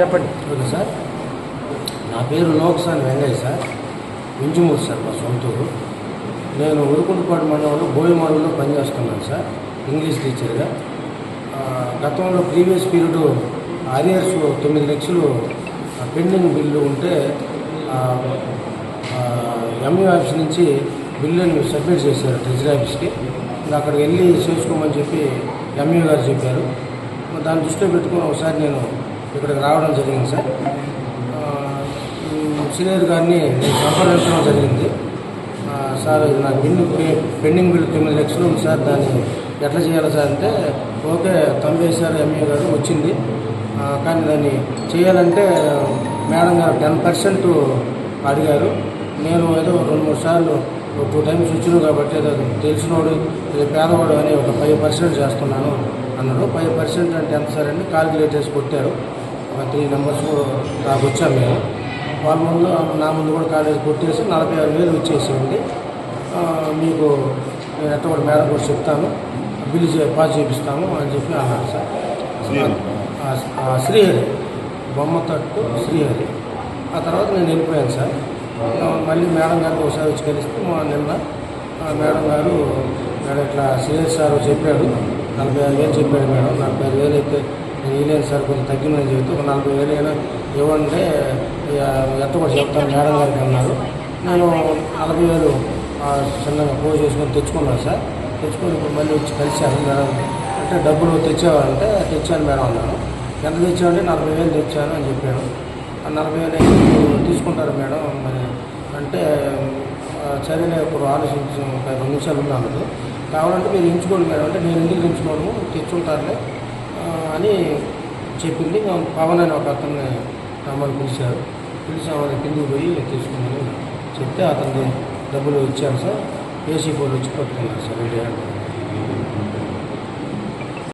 చెప్పండి. Okay sir? నా పేరు లోక్సాని వెంగయ్య సార్. వింజమూరు సార్ మా సొంతూరు నేను ఉరుకుంటుపాటు మండలంలో బోయమాడులో పనిచేస్తున్నాను సార్ ఇంగ్లీష్ టీచర్గా. గతంలో ప్రీవియస్ పీరియడ్ అరియర్స్ తొమ్మిది లక్షలు ఆ, పెండింగ్ బిల్లు ఉంటే ఎంఈ ఆఫీస్ నుంచి బిల్లుని సబ్మిట్ చేశారు ట్రెజరీ ఆఫీస్కి. అక్కడికి వెళ్ళి చేసుకోమని చెప్పి ఎంఈ గారు చెప్పారు. దాన్ని దృష్టిలో పెట్టుకుని ఒకసారి నేను ఇక్కడికి రావడం జరిగింది సార్. సీనియర్ గారిని నేను సంప్రదించడం జరిగింది. సార్ ఇది నాకు బిల్లు పెండింగ్ బిల్లు తొమ్మిది లక్షలు ఉంది సార్. దాన్ని ఎట్లా చేయాలి సార్ అంటే ఓకే తొంభై ఎంఏ గారు వచ్చింది. కానీ దాన్ని చేయాలంటే మేడం గారు టెన్ పర్సెంట్ అడిగారు. నేను ఏదో రెండు మూడు సార్లు టూ టైమ్స్ వచ్చినావు కాబట్టి ఏదో తెలిసినోడు ఇది పేదవాడు అని ఒక ఫైవ్ పర్సెంట్ చేస్తున్నాను అన్నాడు. ఫైవ్ పర్సెంట్ అంటే ఎంత సార్ అని కాల్కులేట్ చేసి కొట్టారు. ఒక త్రీ నెంబర్స్ నాకు వచ్చాము మేము? వాళ్ళ ముందు నా ముందు కూడా కాలేజ్ కొట్టేసి నలభై ఆరు వేలు వచ్చేసింది ఆ, మీకు నేను ఎట్ట కూడా మేడం కూడా చెప్తాను. బిల్లు చే- పాస్ చేపిస్తాము అని చెప్పి అన్నారు సార్. శ్రీహరి. బొమ్మ తట్టు శ్రీహరి. ఆ తర్వాత నేను వెళ్ళిపోయాను సార్. మళ్ళీ మేడం గారికి ఒకసారి వచ్చి కలిస్తే మా నిన్న మేడం గారు మేడం ఇట్లా శ్రీహరి సార్ చెప్పాడు. నలభై ఐదు వేలు చెప్పాడు మేడం. నలభై ఐదు వేలు అయితే ఇవ్వలేను సార్ కొంచెం తగ్గిందని చెబితే ఒక నలభై వేలు అయినా ఇవ్వంటే ఎంత కూడా చెప్తాను మేడం గారికి అన్నారు. నేను నలభై వేలు చిన్నగా పోజ్ చేసుకొని తెచ్చుకున్నాను సార్. తెచ్చుకొని ఇప్పుడు మళ్ళీ వచ్చి కలిశాను మేడం. అంటే డబ్బులు తెచ్చావంటే తెచ్చాను మేడం అన్నాను. ఎంత తెచ్చావంటే నలభై వేలు తెచ్చాను అని చెప్పాను ఆ నలభై వేలు తీసుకుంటారు మేడం? మరి అంటే ఆ, సరేలే ఇప్పుడు ఆలోచించి ఒక రెండు నిమిషాలు ఉన్నాను. కావాలంటే మీరు ఎంచుకోండి మేడం. అంటే నేను ఎందుకు ఎంచుకోను? తెచ్చుంటారులే ఆ, అని చెప్పింది. పవన్ అని ఒక అతను రమ్మని పిలిచారు. పిలిచి ఆమె కిందికి పోయి తీసుకున్నాను చెప్తే అతనికి డబ్బులు ఇచ్చాను సార్. ఏసీ బోర్డు వచ్చి పట్టుకున్నారు సార్. రెడీ